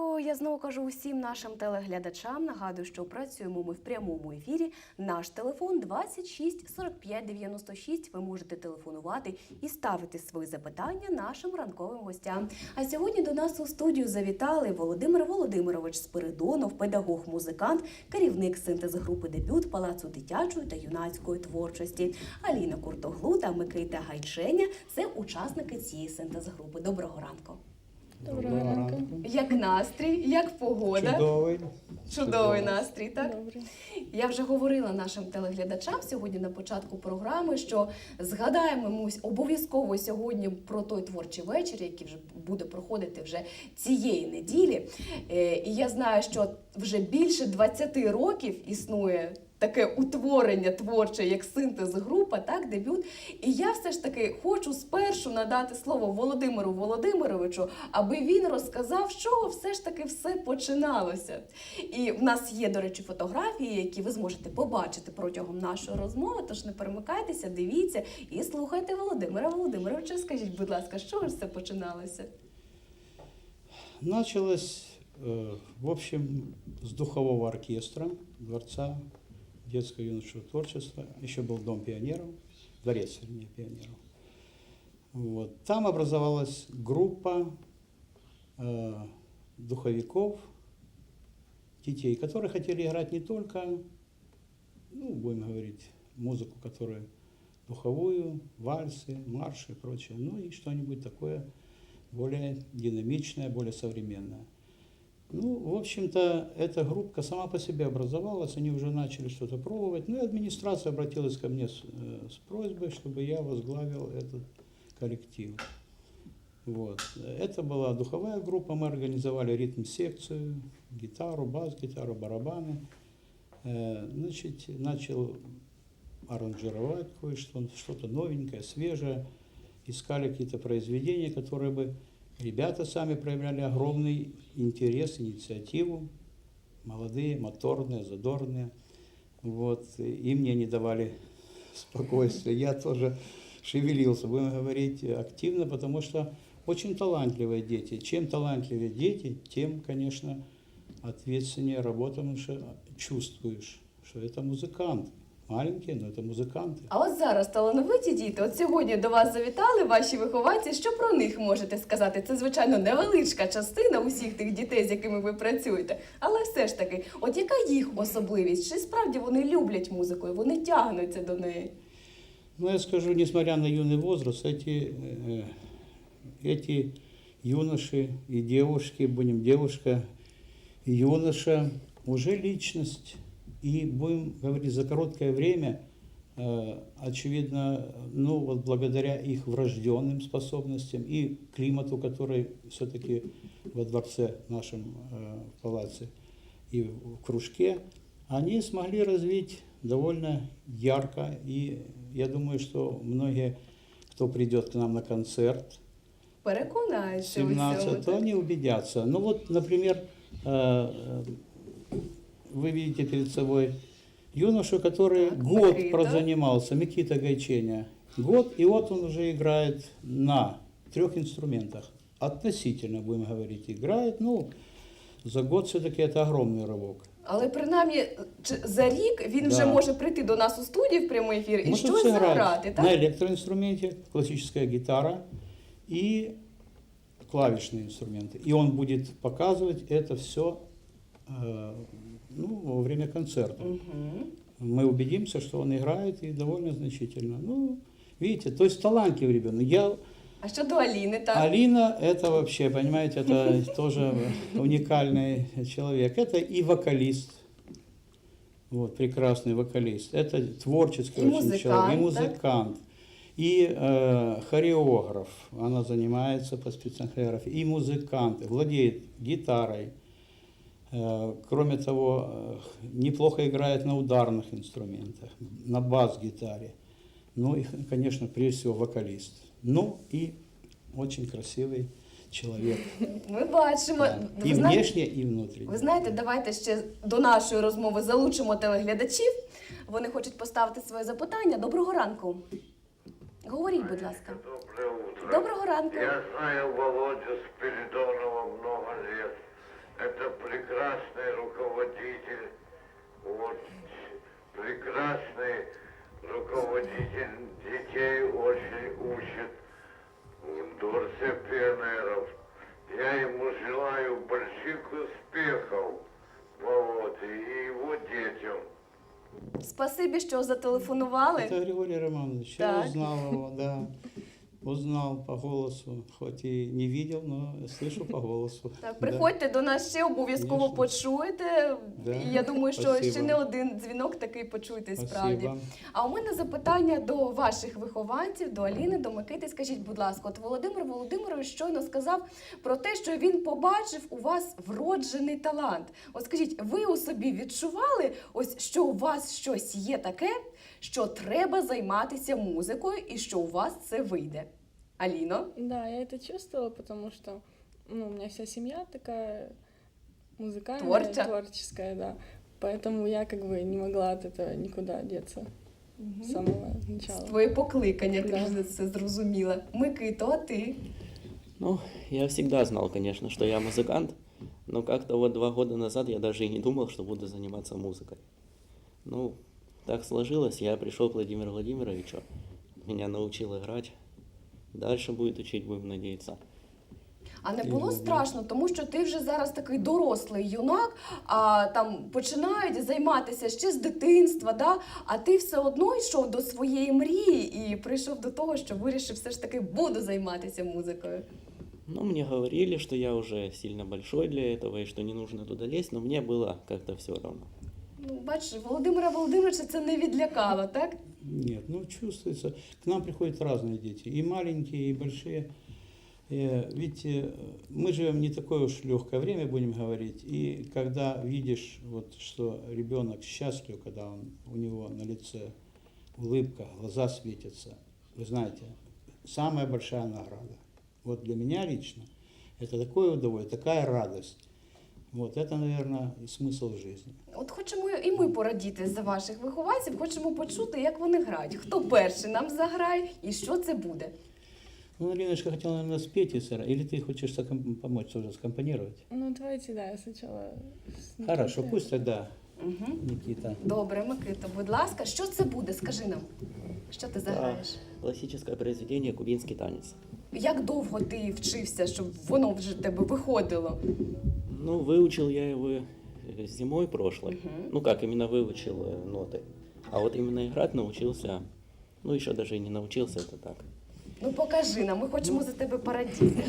ранку. Я знову кажу усім нашим телеглядачам. Нагадую, що працюємо ми в прямому ефірі. Наш телефон 26 45 96. Ви можете телефонувати і ставити свої запитання нашим ранковим гостям. А сьогодні до нас у студію завітали Володимир Володимирович Спиридонов, педагог-музикант, керівник синтез-групи дебют Палацу дитячої та юнацької творчості. Аліна Куртоглу та Микита Гайченя це учасники цієї синтез-групи. Доброго ранку. Доброго ранку. Як настрій, як погода? Чудовий. Чудовий настрій, так? Добре. Я вже говорила нашим телеглядачам сьогодні на початку програми, що згадаємо ми обов'язково сьогодні про той творчий вечір, який вже буде проходити вже цієї неділі. Е, І я знаю, що вже більше 20 років існує. Таке утворення творче, як синтез група, так, дебют. І я все ж таки хочу спершу надати слово Володимиру Володимировичу, аби він розказав, з чого все ж таки все починалося. І в нас є, до речі, фотографії, які ви зможете побачити протягом нашої розмови. Тож не перемикайтеся, дивіться і слухайте Володимира Володимировича. Скажіть, будь ласка, з чого ж все починалося? Началось, э, в общем, с духового оркестра Дворца детского юношеского творчества. Еще был Дом пионеров, дворец, вернее, пионеров. Вот. Там образовалась группа э, духовиков, детей, которые хотели играть не только, ну, будем говорить, музыку, которую духовую, вальсы, марши и прочее, ну и что-нибудь такое более динамичное, более современное. Ну, в общем-то, эта группа сама по себе образовалась, они уже начали что-то пробовать. Ну и администрация обратилась ко мне с, э, с просьбой, чтобы я возглавил этот коллектив. Вот. Это была духовая группа, мы организовали ритм-секцию, гитару, бас-гитару, барабаны. Э, Значит, начал аранжировать кое-что, что-то новенькое, свежее. Искали какие-то произведения, которые бы ребята сами проявляли огромный интерес, инициативу. Молодые, моторные, задорные. Вот. И мне не давали спокойствия. Я тоже шевелился, будем говорить, активно, потому что очень талантливые дети. Чем талантливее дети, тем, конечно, ответственнее работа, потому что чувствуешь, что это музыкант. Маленькие, но это музыканты. А от зараз талановиті діти, от сьогодні до вас завітали ваші вихованці. Що про них можете сказати? Це, звичайно, невеличка частина усіх тих дітей, з якими ви працюєте. Але все ж таки, от яка їх особливість? Чи справді вони люблять музику і вони тягнуться до неї? Ну, я скажу, несмотря на юный возраст, эти, э, эти юноши и девушки, будем девушка и юноша, уже личность. И будем говорить, за короткое время, э, очевидно, ну вот благодаря их врожденным способностям и климату, который все-таки во дворце нашем э, в палаце и в кружке, они смогли развить довольно ярко. И я думаю, что многие, кто придет к нам на концерт Переконаються у цьому. 17, то они убедятся. Ну вот, например, э, э, вы видите перед собой юношу, который Так, год Микита. прозанимался, Микита Гайченя. Год, и вот он уже играет на трех инструментах. Относительно, будем говорить, играет. Ну, за год все-таки это огромный рывок. Але принаймні чи- за рік він Да. вже може прийти до нас у студію в прямий ефір і Может щось сыграть заграти, на так? электроинструменте, классическая гитара и клавишные инструменты. И он будет показывать это все ну, во время концерта. Мгм. Мы убедимся, что он играет и довольно значительно. Ну, видите, то есть талантливый ребенок. Я, А щодо Аліни, так? Алина, это вообще, понимаете, это тоже уникальный человек. Это и вокалист, вот, прекрасный вокалист. Это творческий И очень музыкант, человек, и так? музыкант, и э, хореограф. Она занимается по специальной хореографии, и музыкант, владеет гитарой. Э, Кроме того, э, неплохо играет на ударных инструментах, на бас-гитаре. Ну и, конечно, прежде всего вокалист. Ну и очень красивый человек. Ми бачимо. Да. Ви И знаєте- внешне, и внутренне. Ви знаєте, давайте ще до нашої розмови залучимо телеглядачів. Вони хочуть поставити своє запитання. Доброго ранку. Говоріть, будь ласка. Доброе утро. Доброго ранку. Я знаю Володю Спиридонова много лет. Это прекрасный руководитель, вот, прекрасный руководитель детей очень учит в Дворце пионеров. Я ему желаю больших успехов, вот, и его детям. Спасибі, що зателефонували. Это Григорий Романович. Я Так. узнал его, да. Узнал по голосу, хоть и не видел, но слышу по голосу. Так, Да. приходьте до нас ще обов'язково почуєте. Да. І я думаю, що Спасибо. ще не один дзвінок такий почуєте справді. Спасибо. А у мене запитання до ваших вихованців, до Аліни, до Микити. Скажіть, будь ласка, от Володимир Володимирович щойно сказав про те, що він побачив у вас вроджений талант. От скажіть, ви у собі відчували, ось що у вас щось є таке, що треба займатися музикою, і що у вас це вийде? Аліно? Да, я это чувствовала, потому что ну, у меня вся семья такая музыкальная, Творча. творческая, да. Поэтому я как бы не могла от этого никуда деться с самого начала. Твоє покликання, ти Да. вже це зрозуміла. Микито, а ти? Ну, я всегда знал, конечно, что я музыкант, но как-то вот два года назад я даже и не думал, что буду заниматься музыкой. Ну, так сложилось, я пришел к Владимиру Владимировичу, меня научил играть. Дальше будет учить, будем надеяться. А не було страшно, тому що ти вже зараз такий дорослий юнак, а там починають займатися ще з дитинства, да? а ти все одно йшов до своєї мрії і прийшов до того, що вирішив все ж таки буду займатися музикою. Ну, мне говорили, что я уже сильно большой для этого и что не нужно туда лезть, но мне было как-то все равно. Ну, бачиш, Володимира Володимировича це не відлякало, так? Нет, ну чувствуется. К нам приходят разные дети, и маленькие, и большие. Э, Ведь э, мы живем не такое уж легкое время, будем говорить. И когда видишь, вот, что ребенок счастлив, когда он, у него на лице улыбка, глаза светятся, вы знаете, самая большая награда. Вот для меня лично это такое удовольствие, такая радость. Вот это, наверное, и смысл жизни. От хочемо і ми порадіти за ваших вихованців, хочемо почути, як вони грають. Хто перший нам заграє і що це буде? Ну, Леночка хотела, наверное, спеть, и сыра. Или ты хочешь саком- помочь тоже скомпонировать? Ну, давайте, да, я сначала... с Хорошо, Никитой. пусть тогда Угу. Никита. Добре, Микито, будь ласка, що це буде? Скажи нам, що ти заграєш? Классическое произведение «Кубинский танец». Як довго ти вчився, щоб воно вже в тебе виходило? Ну, выучил я его э, зимой прошлой. Мгм. Ну, как, именно выучил э, ноты. А вот именно играть научился, ну, еще даже и не научился, это так. Ну покажи нам, ми хочемо за тебе порадіти.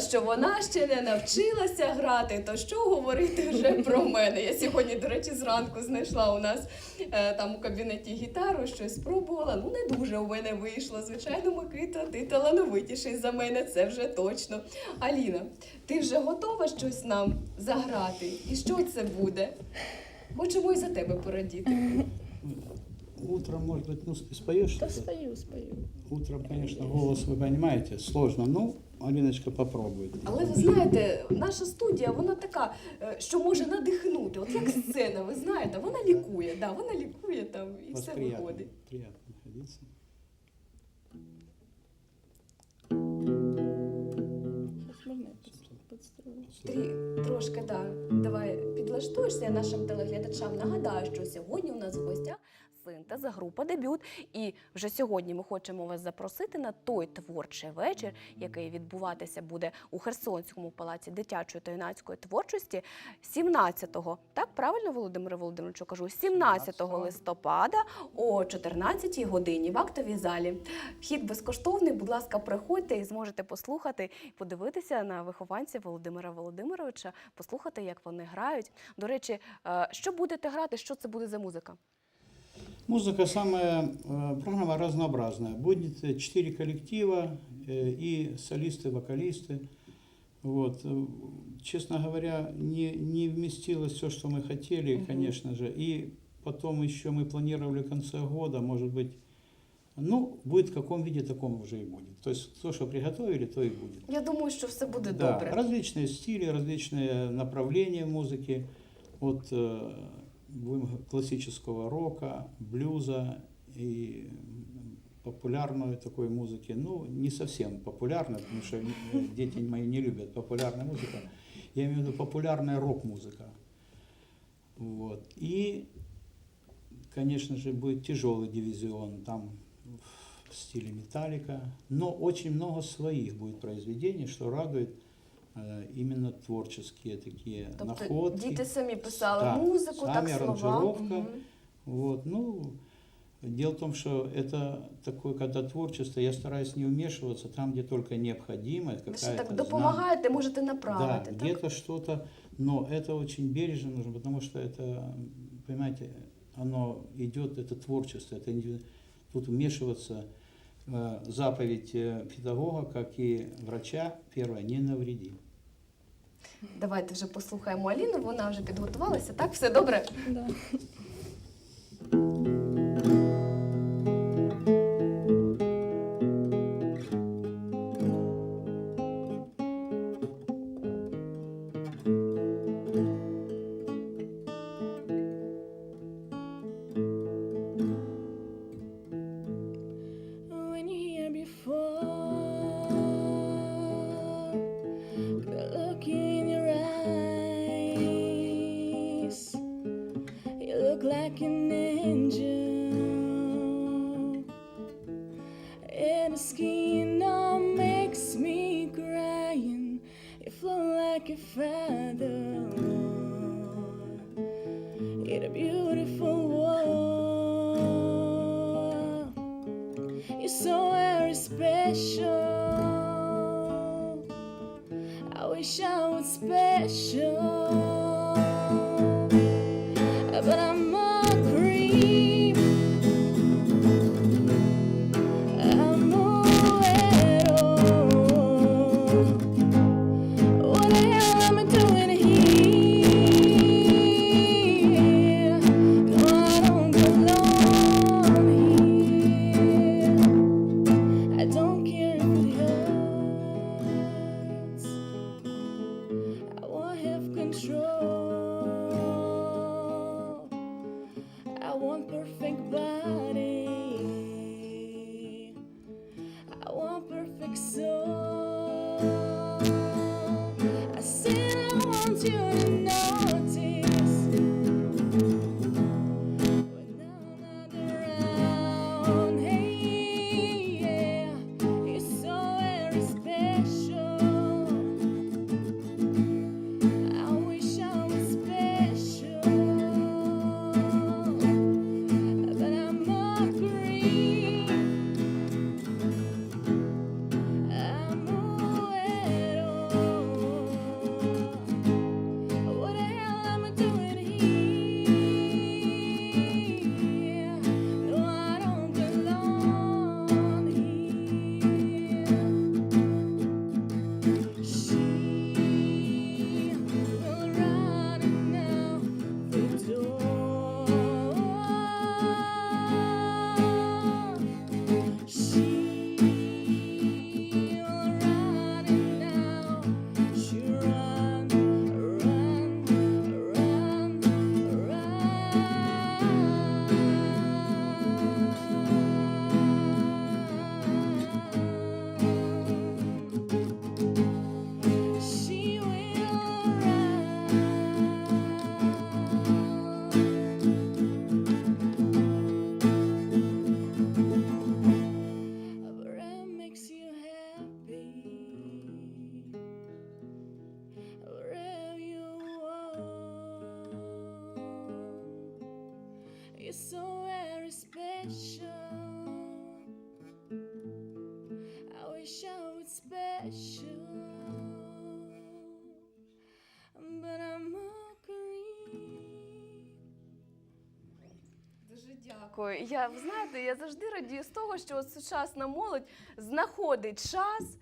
Сказала, що вона ще не навчилася грати. То що говорити вже про мене? Я сьогодні, до речі, зранку знайшла у нас е, там у кабінеті гітару, щось спробувала. Ну не дуже у мене вийшло. Звичайно, Микита, ти талановитіший за мене, це вже точно. Аліна, ти вже готова щось нам заграти? І що це буде? Хочемо і за тебе порадіти. Утром, может быть, ну, споешь Да что-то? спою, спою. Утром, конечно, голос, вы понимаете, сложно. Ну, Алиночка попробует. Але ви знаєте, наша студія вона така, е, що може надихнути. От як сцена, ви знаєте, вона лікує, да, вона лікує там і все приятно, виходить. приятно находиться. Сейчас можно я? Трі, трошки, да. Давай підлаштуєшся нашим телеглядачам. Нагадаю, що сьогодні у нас в гостях синтез, група дебют. І вже сьогодні ми хочемо вас запросити на той творчий вечір, який відбуватися буде у Херсонському палаці дитячої та юнацької творчості 17-го. Так правильно, Володимире Володимировичу, кажу, 17 листопада о 14-й годині в актовій залі. Вхід безкоштовний. Будь ласка, приходьте і зможете послухати і подивитися на вихованців Володимира Володимировича, послухати, як вони грають. До речі, е, що будете грати? Що це буде за музика? Музыка самая, э, программа разнообразная. Будет четыре коллектива э, и солисты, вокалисты. Вот. Честно говоря, не, не вместилось все, что мы хотели, Мгм. конечно же. И потом еще мы планировали в конце года, может быть, ну, будет в каком виде, таком уже и будет. То есть то, что приготовили, то и будет. Я думаю, що все буде Да, добре. различные стили, различные направления музыки. От э, классического рока, блюза и м, популярной такой музыки. Ну, не совсем популярной, потому что э, дети мои не любят популярную музыку. Я имею в виду популярная рок-музыка. Вот. И, конечно же, будет тяжелый дивизион, там в стиле металлика, но очень много своих будет произведений, что радует э, именно творческие такие Тобто находки. діти самі писали Да, музику, самі так слова. аранжировка. Мгм. Вот, ну, дело в том, что это такое, когда творчество, я стараюсь не вмешиваться там, где только необходимо, это Ви ще какая-то так знак- допомагаєте, можете да, направити. так? где-то что-то, но это очень бережно нужно, потому что это, понимаете, оно идет, это творчество, это индивиду- тут вмешиваться э, заповедь э, педагога, как и врача, первое, не навреди. Давайте вже послухаємо Аліну, вона вже підготувалася. Так, все добре? Да. Special, but I'm дякую. Я знаєте, я завжди радію з того, що от сучасна молодь знаходить час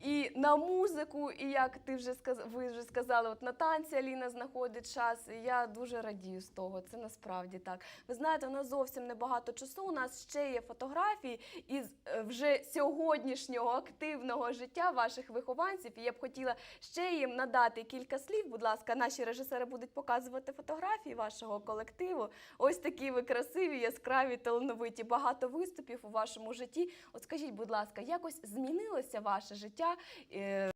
і на музику, і як ти вже сказ... ви вже сказали, от на танці Аліна знаходить час. І я дуже радію з того. Це насправді так. Ви знаєте, у нас зовсім небагато часу. У нас ще є фотографії із е, вже сьогоднішнього активного життя ваших вихованців. І я б хотіла ще їм надати кілька слів. Будь ласка, наші режисери будуть показувати фотографії вашого колективу. Ось такі ви красиві, яскраві, талановиті, багато виступів у вашому житті. От скажіть, будь ласка, якось змінилося ваше життя? е,